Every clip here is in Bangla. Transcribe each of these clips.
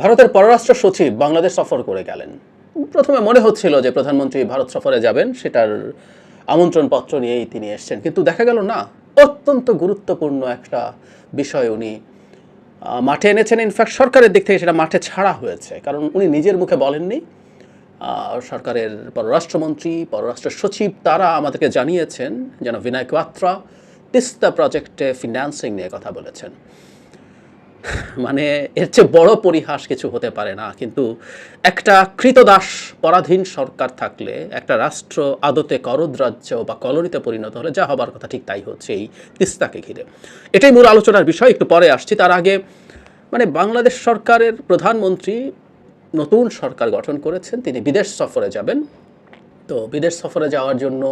ভারতের পররাষ্ট্র সচিব বাংলাদেশ সফর করে গেলেন। প্রথমে মনে হচ্ছিল যে প্রধানমন্ত্রী ভারত সফরে যাবেন, সেটার আমন্ত্রণ পত্র নিয়েই তিনি এসছেন। কিন্তু দেখা গেল না, অত্যন্ত গুরুত্বপূর্ণ একটা বিষয় উনি মাঠে এনেছেন। ইনফ্যাক্ট সরকারের দিক থেকে সেটা মাঠে ছাড়া হয়েছে, কারণ উনি নিজের মুখে বলেননি। সরকারের পররাষ্ট্রমন্ত্রী, পররাষ্ট্র সচিব তারা আমাদেরকে জানিয়েছেন, যেন বিনায়ক বাত্রা তিস্তা প্রজেক্টে ফিন্যান্সিং নিয়ে কথা বলেছেন। মানে এর চেয়ে বড় পরিহাস কিছু হতে পারে না। কিন্তু একটা কৃতদাস পরাধীন সরকার থাকলে, একটা রাষ্ট্র আদতে করদ রাজ্য বা কলোনিতে পরিণত হলে যা হবার কথা ঠিক তাই হচ্ছে এই তিস্তাকে ঘিরে। এটাই মূল আলোচনার বিষয়, একটু পরে আসছি। তার আগে মানে বাংলাদেশ সরকারের প্রধানমন্ত্রী নতুন সরকার গঠন করেছেন, তিনি বিদেশ সফরে যাবেন। তো বিদেশ সফরে যাওয়ার জন্য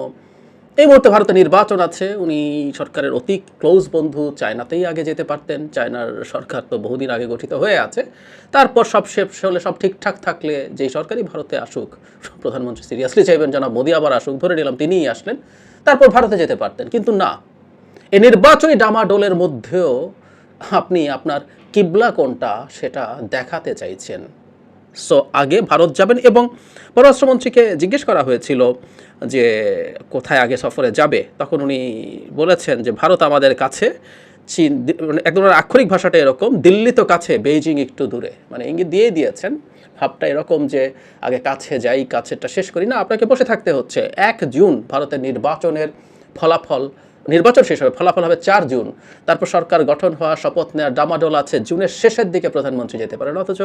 এই মুহূর্তে ভারতে নির্বাচন আছে। উনি সরকারের অতি ক্লোজ বন্ধু, চায়নাতেই আগে যেতে পারতেন। চায়নার সরকার তো বহুদিন আগে গঠিত হয়ে আছে। তারপর সব শেষ হলে সব ঠিকঠাক থাকলে যেই সরকারই ভারতে আসুক, প্রধানমন্ত্রী সিরিয়াসলি চাইবেন যেন মোদি আবার আসুক, ধরে নিলাম তিনিই আসলেন। তারপর ভারতে যেতে পারতেন। কিন্তু না, এই নির্বাচনী ডামাডোলের মধ্যেও আপনি আপনার কিবলা কোনটা সেটা দেখাতে চাইছেন। সো আগে ভারত যাবেন এবং পররাষ্ট্রমন্ত্রীকে জিজ্ঞেস করা হয়েছিল যে কোথায় আগে সফরে যাবে। তখন উনি বলেছেন যে, ভারত আমাদের কাছে, চীন মানে একদম আক্ষরিক ভাষাটা এরকম, দিল্লি তো কাছে, বেইজিং একটু দূরে। মানে ইঙ্গিত দিয়ে দিয়েছেন। ভাবটা এরকম যে, আগে কাছে যাই, কাছেরটা শেষ করি। না, আপনাকে বসে থাকতে হচ্ছে। এক জুন ভারতের নির্বাচনের ফলাফল নির্বাচন শেষ হবে, ফলাফল হবে চার জুন। তারপর সরকার গঠন হওয়া, শপথ নেওয়ার ডামাডোল আছে, জুনের শেষের দিকে প্রধানমন্ত্রী যেতে পারেন। অথচ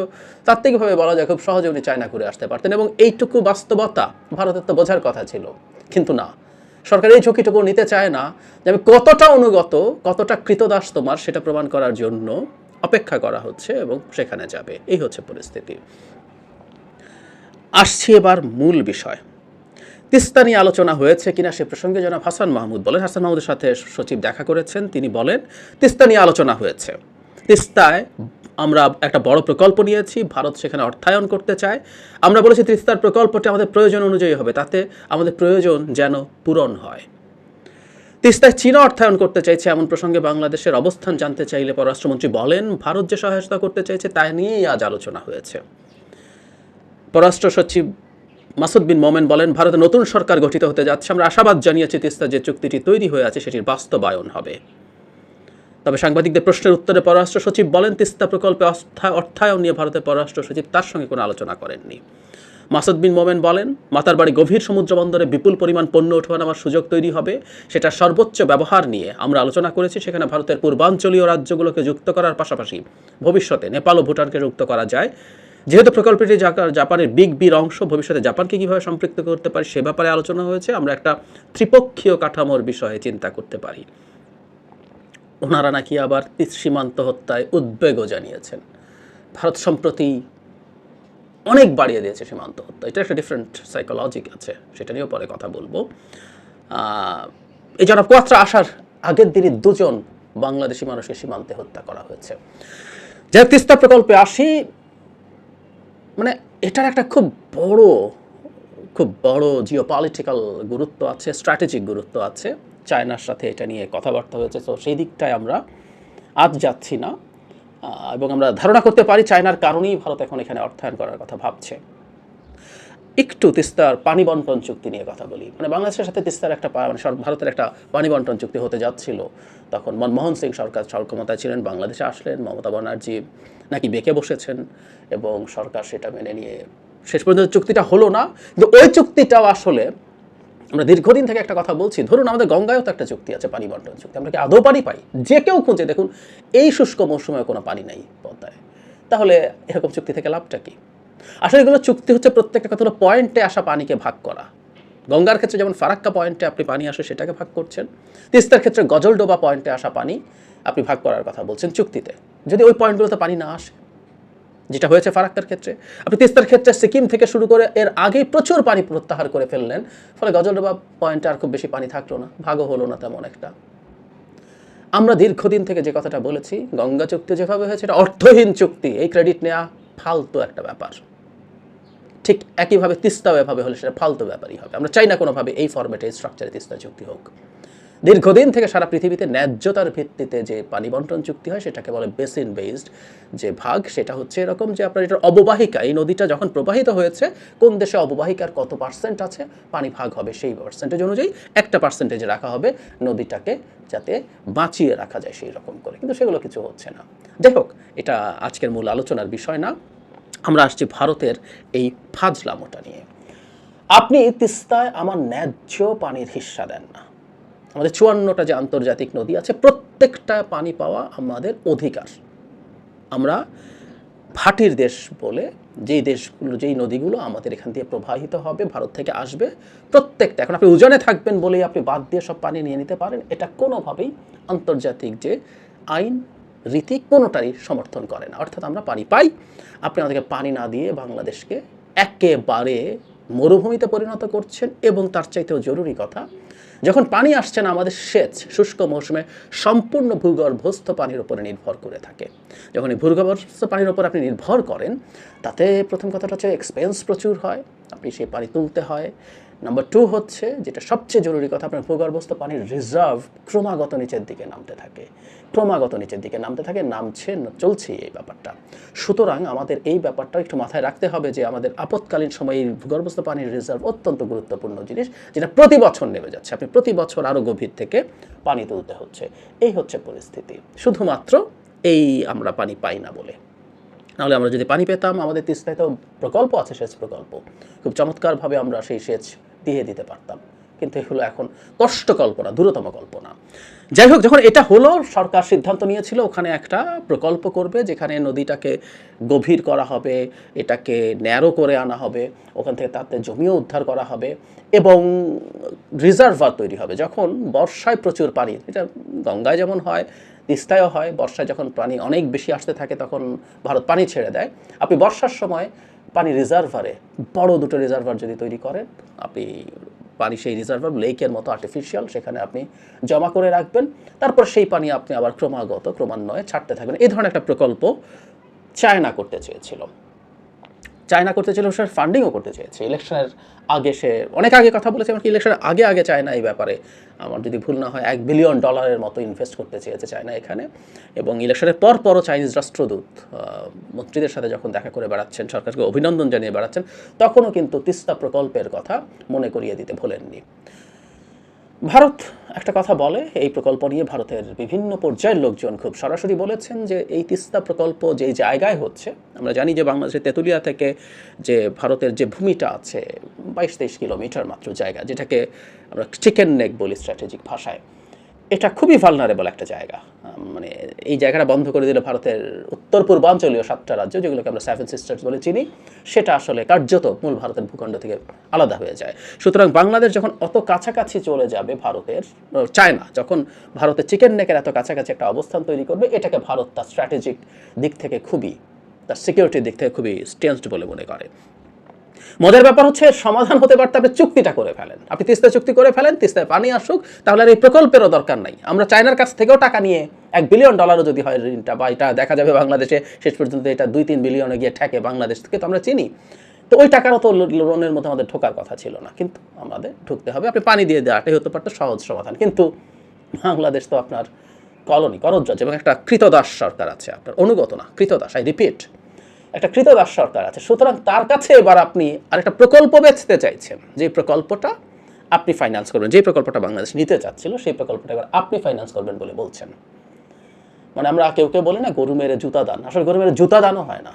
তাত্ত্বিকভাবে বলা যায় খুব সহজে উনি চায়না করে আসতে পারতেন এবং এইটুকু বাস্তবতা ভারতের তো বোঝার কথা ছিল। কিন্তু না, সরকার এই ঝুঁকিটুকু নিতে চায় না, যে আমি কতটা অনুগত, কতটা কৃতদাস তোমার সেটা প্রমাণ করার জন্য অপেক্ষা করা হচ্ছে এবং সেখানে যাবে। এই হচ্ছে পরিস্থিতি। আসছি এবার মূল বিষয়। তিস্তা নিয়ে আলোচনা হয়েছে কিনা সে প্রসঙ্গে জনাব হাসান মাহমুদ বলেন। হাসান মাহমুদের সাথে সচিব দেখা করেছেন, তিনি বলেন, তিস্তা নিয়ে আলোচনা হয়েছে। তিস্তায় আমরা একটা বড় প্রকল্প নিয়েছি, ভারত সেখানে অর্থায়ন করতে চায়। আমরা বলেছি, তিস্তার প্রকল্পটি আমাদের প্রয়োজন অনুযায়ী হবে, তাতে আমাদের প্রয়োজন যেন পূরণ হয়। তিস্তায় চীনা অর্থায়ন করতে চাইছে, এমন প্রসঙ্গে বাংলাদেশের অবস্থান জানতে চাইলে পররাষ্ট্রমন্ত্রী বলেন, ভারত যে সহায়তা করতে চাইছে, তা নিয়েই আজ আলোচনা হয়েছে। পররাষ্ট্র সচিব মাসুদ বিন মোমেন বলেন, ভারতে নতুন সরকার গঠিত হতে যাচ্ছে। আমরা আশাবাদ জানিয়েছি তিস্তা যে চুক্তিটি তৈরি হয়ে আছে সেটির বাস্তবায়ন হবে। তবে সাংবাদিকদের প্রশ্নের উত্তরে পররাষ্ট্র সচিব বলেন, তিস্তা প্রকল্পে অর্থায়ন নিয়ে ভারতের পররাষ্ট্র সচিব তার সঙ্গে কোনো আলোচনা করেননি। মাসুদ বিন মোমেন বলেন মাতারবাড়ি গভীর সমুদ্র বন্দরে বিপুল পরিমাণ পণ্য ওঠানো আমার সুযোগ তৈরি হবে। সেটা সর্বোচ্চ ব্যবহার নিয়ে আমরা আলোচনা করেছি। সেখানে ভারতের পূর্বাঞ্চলীয় রাজ্যগুলোকে যুক্ত করার পাশাপাশি ভবিষ্যতে নেপাল ও ভুটানকে যুক্ত করা যায়। যেহেতু প্রকল্পটি জাপানের বিগ বির অংশ, ভবিষ্যতে জাপানকে কীভাবে সম্পৃক্ত করতে পারি সে ব্যাপারে আলোচনা হয়েছে, আমরা একটা ত্রিপক্ষীয় কাঠামোর বিষয়ে চিন্তা করতে পারি। ওনারা নাকি আবার সীমান্ত হত্যায় উদ্বেগও জানিয়েছেন। ভারত সম্প্রতি অনেক বাড়িয়ে দিয়েছে সীমান্ত হত্যা। এটা একটা ডিফারেন্ট সাইকোলজিক আছে, সেটা নিয়েও পরে কথা বলব। এই জনাব কোয়াত্রা আসার আগের দিনই দুজন বাংলাদেশি মানুষকে সীমান্তে হত্যা করা হয়েছে। যাই তিস্তা প্রকল্পে আসি। মানে এটার একটা খুব বড় খুব বড় জিও পলিটিক্যাল গুরুত্ব আছে স্ট্র্যাটেজিক গুরুত্ব আছে। চায়নার সাথে এটা নিয়ে কথাবার্তা হয়েছে তো সেই দিকটায় আমরা আজ যাচ্ছি না। এবং আমরা ধারণা করতে পারি চায়নার কারণেই ভারত এখন এখানে অর্থায়ন করার কথা ভাবছে। একটু তিস্তার পানি বন্টন চুক্তি নিয়ে কথা বলি। মানে বাংলাদেশের সাথে তিস্তার একটা মানে ভারতের একটা পানি বন্টন চুক্তি হতে যাচ্ছিল। তখন মনমোহন সিং সরকার সর ক্ষমতায় ছিলেন, বাংলাদেশে আসলেন, মমতা ব্যানার্জি নাকি বেঁকে বসেছেন এবং সরকার সেটা মেনে নিয়ে শেষ পর্যন্ত চুক্তিটা হলো না। কিন্তু ওই চুক্তিটাও আসলে আমরা দীর্ঘদিন থেকে একটা কথা বলছি। ধরুন আমাদের গঙ্গায়ও তো একটা চুক্তি আছে, পানি বন্টন চুক্তি। আমরা কি আদৌ পানি পাই? যে কেউ খুঁজে দেখুন, এই শুষ্ক মৌসুমে কোনো পানি নাই পদ্মায়। তাহলে এরকম চুক্তি থেকে লাভটা কি? আসলে এগুলো চুক্তি হচ্ছে প্রত্যেকটা কথা হলো পয়েন্টে আসা পানিকে ভাগ করা। গঙ্গার ক্ষেত্রে যেমন ফারাক্কা পয়েন্টে আপনি পানি আসে সেটাকে ভাগ করছেন, তিস্তার ক্ষেত্রে গজলডোবা পয়েন্টে আসা পানি আপনি ভাগ করার কথা বলছেন চুক্তিতে। যদি ওই পয়েন্টগুলোতে পানি না আসে, যেটা হয়েছে ফারাক্কার ক্ষেত্রে, আপনি তিস্তার ক্ষেত্রে সিকিম থেকে শুরু করে এর আগেই প্রচুর পানি প্রত্যাহার করে ফেললেন, ফলে গজলডোবা পয়েন্টে আর খুব বেশি পানি থাকল না, ভাগও হলো না তেমন একটা। আমরা দীর্ঘদিন থেকে যে কথাটা বলেছি, গঙ্গা চুক্তি যেভাবে হয়েছে, এটা অর্থহীন চুক্তি, এই ক্রেডিট নেওয়া ফালতু একটা ব্যাপার। ঠিক একইভাবে তিস্তাও এভাবে হলে সেটা ফালতু ব্যাপারই হবে। আমরা চাই না কোনোভাবে এই ফরম্যাটে স্ট্রাকচারে তিস্তা চুক্তি হোক। দীর্ঘদিন থেকে সারা পৃথিবীতে ন্যায্যতার ভিত্তিতে যে পানি বন্টন চুক্তি হয়, সেটাকে বলে বেসিন বেসড যে ভাগ, সেটা হচ্ছে এরকম যে আপনার এটার অববাহিকা, এই নদীটা যখন প্রবাহিত হয়েছে, কোন দেশে অববাহিকার কত পার্সেন্ট আছে, পানি ভাগ হবে সেই পার্সেন্টেজ অনুযায়ী একটা পার্সেন্টেজ রাখা হবে নদীটাকে যাতে বাঁচিয়ে রাখা যায় সেই রকম করে। কিন্তু সেগুলো কিছু হচ্ছে না। যাই হোক, এটা আজকের মূল আলোচনার বিষয় না। আমরা আসছি ভারতের এই ফাজলামোটা নিয়ে। আপনি তিস্তায় আমার ন্যায্য পানির হিস্সা দেন না। আমাদের চুয়ান্নটা যে আন্তর্জাতিক নদী আছে, প্রত্যেকটা পানি পাওয়া আমাদের অধিকার। আমরা ভাটির দেশ বলে যেই দেশগুলো, যেই নদীগুলো আমাদের এখান দিয়ে প্রবাহিত হবে, ভারত থেকে আসবে, প্রত্যেকটা, এখন আপনি উজানে থাকবেন বলেই আপনি বাদ দিয়ে সব পানি নিয়ে নিতে পারেন, এটা কোনোভাবেই আন্তর্জাতিক যে আইন রীতি কোনোটারই সমর্থন করে না। অর্থাৎ আমরা পানি পাই, আপনি আমাদেরকে পানি না দিয়ে বাংলাদেশকে একেবারে মরুভূমিতে পরিণত করছেন এবং তার চাইতেও জরুরি কথা, যখন পানি আসছে না, আমাদের সেচ শুষ্ক মৌসুমে সম্পূর্ণ ভূগর্ভস্থ পানির উপরে নির্ভর করে থাকে। যখন এই ভূগর্ভস্থ পানির উপর আপনি নির্ভর করেন, তাতে প্রথম কথাটা হচ্ছে এক্সপেন্স প্রচুর হয়, আপনি সেই পানি তুলতে হয় নাম্বার টু হচ্ছে, যেটা সবচেয়ে জরুরি কথা, আপনার ভূগর্ভস্থ পানির রিজার্ভ ক্রমাগত নিচের দিকে নামতে থাকে। ক্রমাগত নিচের দিকে নামতে থাকে, নামছে চলছে এই ব্যাপারটা। সুতরাং আমাদের এই ব্যাপারটা একটু মাথায় রাখতে হবে যে, আমাদের আপৎকালীন সময়ে এই ভূগর্ভস্থ পানির রিজার্ভ অত্যন্ত গুরুত্বপূর্ণ জিনিস, যেটা প্রতি বছর নেমে যাচ্ছে। আপনি প্রতি বছর আরও গভীর থেকে পানি তুলতে হচ্ছে। এই হচ্ছে পরিস্থিতি। শুধুমাত্র এই আমরা পানি পাই না বলে। নাহলে আমরা যদি পানি পেতাম, আমাদের তিস্তায় তো প্রকল্প আছে, সেচ প্রকল্প। খুব চমৎকারভাবে আমরা সেই সেচ দিয়ে দিতে পারতাম। কিন্তু এগুলো এখন কষ্ট কল্পনা, দূরতম কল্পনা। যাই হোক, যখন এটা হলো, সরকার সিদ্ধান্ত নিয়েছিল, ওখানে একটা প্রকল্প করবে, যেখানে নদীটাকে গভীর করা হবে, এটাকে ন্যারো করে আনা হবে, ওখান থেকে তাতে জমিও উদ্ধার করা হবে, এবং রিজার্ভার তৈরি হবে। যখন বর্ষায় প্রচুর পানি, এটা গঙ্গায় যেমন হয়, তিস্তায়ও হয়, বর্ষায় যখন পানি অনেক বেশি আসতে থাকে, তখন ভারত পানি ছেড়ে দেয়। আপনি বর্ষার সময় পানি রিজার্ভারে, বড় দুটো রিজার্ভার যদি তৈরি করেন, আপনি পানি সেই রিজার্ভার, লেকের মতো আর্টিফিশিয়াল সেখানে আপনি জমা করে রাখবেন। তারপর সেই পানি আপনি আবার ক্রমাগত, ক্রমান্বয়ে ছাড়তে থাকবেন। এই ধরনের একটা প্রকল্প চায়না করতে চেয়েছিল। চায়না করতে চেয়েছিল, সে ফান্ডিংও করতে চেয়েছে। ইলেকশনের আগে সে অনেক আগে কথা বলেছে, এমনকি ইলেকশনের আগে আগে চায়না এই ব্যাপারে, আমার যদি ভুল না হয়, এক বিলিয়ন ডলারের মতো ইনভেস্ট করতে চেয়েছে চায়না এখানে। এবং ইলেকশনের পর পরও চাইনিজ রাষ্ট্রদূত মন্ত্রীদের সাথে যখন দেখা করে বেড়াচ্ছেন, সরকারকে অভিনন্দন জানিয়ে বেড়াচ্ছেন, তখনও কিন্তু তিস্তা প্রকল্পের কথা মনে করিয়ে দিতে ভোলেননি। ভারত একটা কথা বলে, এই প্রকল্প নিয়ে ভারতের বিভিন্ন পর্যায়ের লোকজন খুব সরাসরি বলেছেন যে এই তিস্তা প্রকল্প যে জায়গায় হচ্ছে, আমরা জানি যে বাংলাদেশের তেঁতুলিয়া থেকে যে ভারতের যে ভূমিটা আছে বাইশ তেইশ কিলোমিটার মাত্র জায়গা, যেটাকে আমরা চিকেন নেক বলি স্ট্র্যাটেজিক ভাষায়। এটা খুবই ভালনারেবল একটা জায়গা। মানে এই জায়গাটা বন্ধ করে দিলে ভারতের উত্তর পূর্বাঞ্চলীয় সাতটা রাজ্য, যেগুলোকে আমরা সেভেন সিস্টার্স বলে চিনি। সেটা আসলে কার্যত মূল ভারতের ভূখণ্ড থেকে আলাদা হয়ে যায়। সুতরাং বাংলাদেশ যখন অত কাছাকাছি চলে যাবে ভারতের চায়না, যখন ভারতের চিকেন নেকের এত কাছাকাছি একটা অবস্থান তৈরি করবে, এটাকে ভারত তার স্ট্র্যাটেজিক দিক থেকে খুবই, তার সিকিউরিটির দিক থেকে খুবই স্টেন্সড বলে মনে করে। মজার ব্যাপার হচ্ছে, সমাধান হতে পারতে আপনি চুক্তিটা করে ফেলেন। আপনি তিস্তা চুক্তি করে ফেলেন, তিস্তায় পানি আসুক, তাহলে আর এই প্রকল্পেরও দরকার নাই। আমরা চায়নার কাছ থেকেও টাকা নিয়ে এক বিলিয়ন ডলারও যদি হয় ঋণটা, বা এটা দেখা যাবে বাংলাদেশে, শেষ পর্যন্ত এটা দুই তিন বিলিয়নে গিয়ে ঠেকে বাংলাদেশ থেকে, তো আমরা চিনি। তো ওই টাকারও তো লোনের মধ্যে আমাদের ঢোকার কথা ছিল না। কিন্তু আমাদের ঢুকতে হবে, আপনি পানি দিয়ে দেওয়াটাই হতে পারতো সহজ সমাধান। কিন্তু বাংলাদেশ তো আপনার কলোনি, করজ্জাজ, এবং একটা কৃতদাস সরকার আছে আপনার, অনুগত না, কৃতদাস আই রিপিট একটা কৃতদাস সরকার আছে। সুতরাং তার কাছে এবার আপনি আরেকটা প্রকল্প বেচতে চাইছেন। যে প্রকল্পটা আপনি ফাইন্যান্স করবেন, যে প্রকল্পটা বাংলাদেশ নিতে চাচ্ছিল, সেই প্রকল্পটা এবার আপনি ফাইন্যান্স করবেন বলে বলছেন। মানে আমরা কেউ কেউ বলি না, গরু মেরে জুতা দান। আসলে গরু মেরে জুতা দানও হয় না।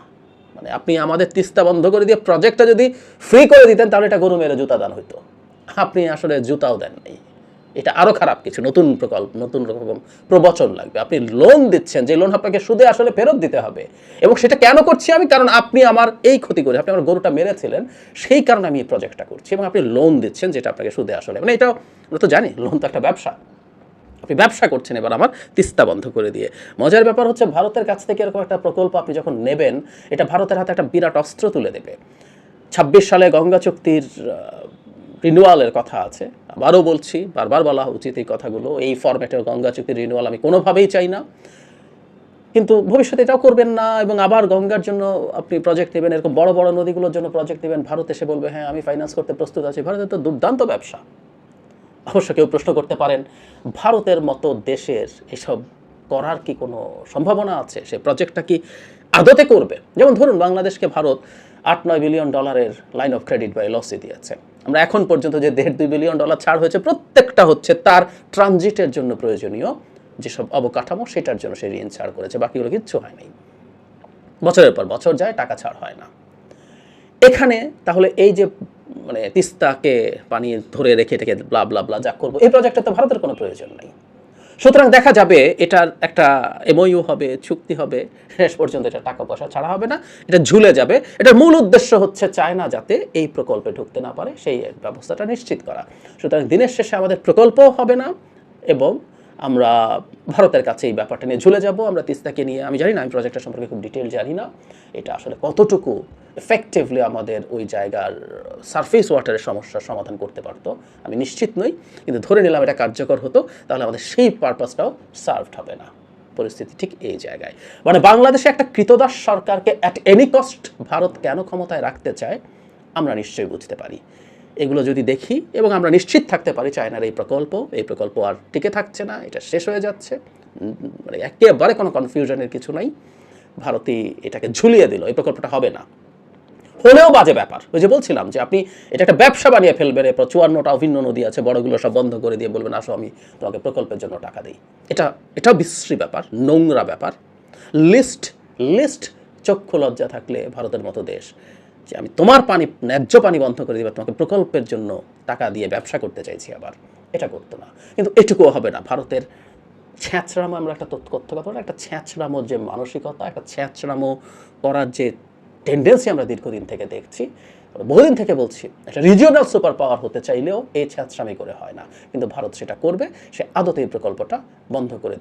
মানে আপনি আমাদের তিস্তা বন্ধ করে দিয়ে প্রজেক্টটা যদি ফ্রি করে দিতেন, তাহলে এটা গরু মেরে জুতা দান হইতো। আপনি আসলে জুতাও দেন নাই এটা আরও খারাপ কিছু, নতুন প্রকল্প, নতুন রকম প্রবচন লাগবে। আপনি লোন দিচ্ছেন, যে লোন আপনাকে সুদে আসলে ফেরত দিতে হবে। এবং সেটা কেন করছি আমি? কারণ আপনি আমার এই ক্ষতি করে, আপনি আমার গরুটা মেরেছিলেন, সেই কারণে আমি এই প্রজেক্টটা করছি। এবং আপনি লোন দিচ্ছেন যেটা আপনাকে সুদে আসলে। মানে এটাও, আমরা তো জানি লোন তো একটা ব্যবসা। আপনি ব্যবসা করছেন এবার আমার তিস্তা বন্ধ করে দিয়ে। মজার ব্যাপার হচ্ছে, ভারতের কাছ থেকে এরকম একটা প্রকল্প আপনি যখন নেবেন, এটা ভারতের হাতে একটা বিরাট অস্ত্র তুলে দেবে। ছাব্বিশ সালে গঙ্গা চুক্তির রিনুয়ালের কথা আছে। আবারও বলছি, বারবার বলা উচিত এই কথাগুলো। এই ফরম্যাটের গঙ্গা চুক্তির রিনুয়াল আমি কোনোভাবেই চাই না। কিন্তু ভবিষ্যতে এটাও করবেন না এবং আবার গঙ্গার জন্য আপনি প্রজেক্ট নেবেন, এরকম বড় বড় নদীগুলোর জন্য প্রজেক্ট নেবেন। ভারত এসে বলবে হ্যাঁ আমি ফাইন্যান্স করতে প্রস্তুত আছি। ভারতের তো দুর্দান্ত ব্যবসা। অবশ্য কেউ প্রশ্ন করতে পারেন, ভারতের মতো দেশের এসব করার কি কোনো সম্ভাবনা আছে? সে প্রজেক্টটা কি আদতে করবে। যেমন ধরুন, বাংলাদেশকে ভারত আট নয় বিলিয়ন ডলারের লাইন অফ ক্রেডিট বা এলসি দিয়েছে। আমরা এখন পর্যন্ত যে দেড় দুই বিলিয়ন ডলার ছাড় হয়েছে, প্রত্যেকটা হচ্ছে তার ট্রানজিটের জন্য প্রয়োজনীয় যেসব অবকাঠামো, সেটার জন্য সে ঋণ ছাড় করেছে, বাকিগুলো কিচ্ছু হয়নি বছরের পর বছর যায়, টাকা ছাড় হয় না। এখানে তাহলে এই যে মানে তিস্তাকে পানি ধরে রেখে রেখে ব্লা ব্লা ব্লা যা করব, এই প্রজেক্টটা তো ভারতের কোনো প্রয়োজন নেই। সুতরাং দেখা যাবে এটার একটা এমওইউ হবে, চুক্তি হবে, শেষ পর্যন্ত এটা টাকা পয়সা ছাড়া হবে না, এটা ঝুলে যাবে। এটার মূল উদ্দেশ্য হচ্ছে চায়না যাতে এই প্রকল্পে ঢুকতে না পারে, সেই ব্যবস্থাটা নিশ্চিত করা। সুতরাং দিনের শেষে আমাদের প্রকল্পও হবে না এবং আমরা ভারতের কাছে এই ব্যাপারটা নিয়ে ঝুলে যাব। আমরা তিস্তাকে নিয়ে, আমি জানি না, আমি প্রজেক্টটা সম্পর্কে খুব ডিটেল জানি না। এটা আসলে কতটুকু এফেক্টিভলি আমাদের ওই জায়গার সারফেস ওয়াটারের সমস্যার সমাধান করতে পারতো। আমি নিশ্চিত নই, কিন্তু ধরে নিলাম এটা কার্যকর হতো, তাহলে আমাদের সেই পারপাসটাও সার্ভড হবে না। পরিস্থিতি ঠিক এই জায়গায়। মানে বাংলাদেশে একটা কৃতদাস সরকারকে অ্যাট এনি কস্ট ভারত কেন ক্ষমতায় রাখতে চায়, আমরা নিশ্চয়ই বুঝতে পারি। এগুলো যদি দেখি, এবং আমরা নিশ্চিত থাকতে পারি চায়নার এই প্রকল্প এই প্রকল্প আর টিকে থাকছে না, এটা শেষ হয়ে যাচ্ছে। মানে একেবারে কোনো কনফিউশনের কিছু নাই। ভারতই এটাকে ঝুলিয়ে দিল, এই প্রকল্পটা হবে না। হলেও বাজে ব্যাপার। ওই যে বলছিলাম যে আপনি এটা একটা ব্যবসা বানিয়ে ফেলবেন, এরপর চুয়ান্নটা অভিন্ন নদী আছে, বড়গুলো সব বন্ধ করে দিয়ে বলবেন, আসো আমি তোমাকে প্রকল্পের জন্য টাকা দিই। এটা, এটাও বিশ্রী ব্যাপার, নোংরা ব্যাপার। লিস্ট লিস্ট চক্ষু লজ্জা থাকলে ভারতের মতো দেশ যে আমি তোমার পানি, ন্যায্য পানি বন্ধ করে দিবে তোমাকে প্রকল্পের জন্য টাকা দিয়ে ব্যবসা করতে চাইছি আবার। এটা করতো না। কিন্তু এটুকুও হবে না। ভারতের ছ্যাঁচড়ামো, আমরা একটা তথ্য কথা একটা ছ্যাঁচড়ামো যে মানসিকতা, একটা ছ্যাঁচড়ামো করার যে টেন্ডেন্সি আমরা দীর্ঘদিন থেকে দেখছি। বহুদিন থেকে বলছি, একটা রিজিওনাল সুপার পাওয়ার হতে চাইলেও এই ছাত্রামি করে হয় না। কিন্তু ভারত সেটা করবে, সে আদতে এই প্রকল্পটা বন্ধ করে দিবে।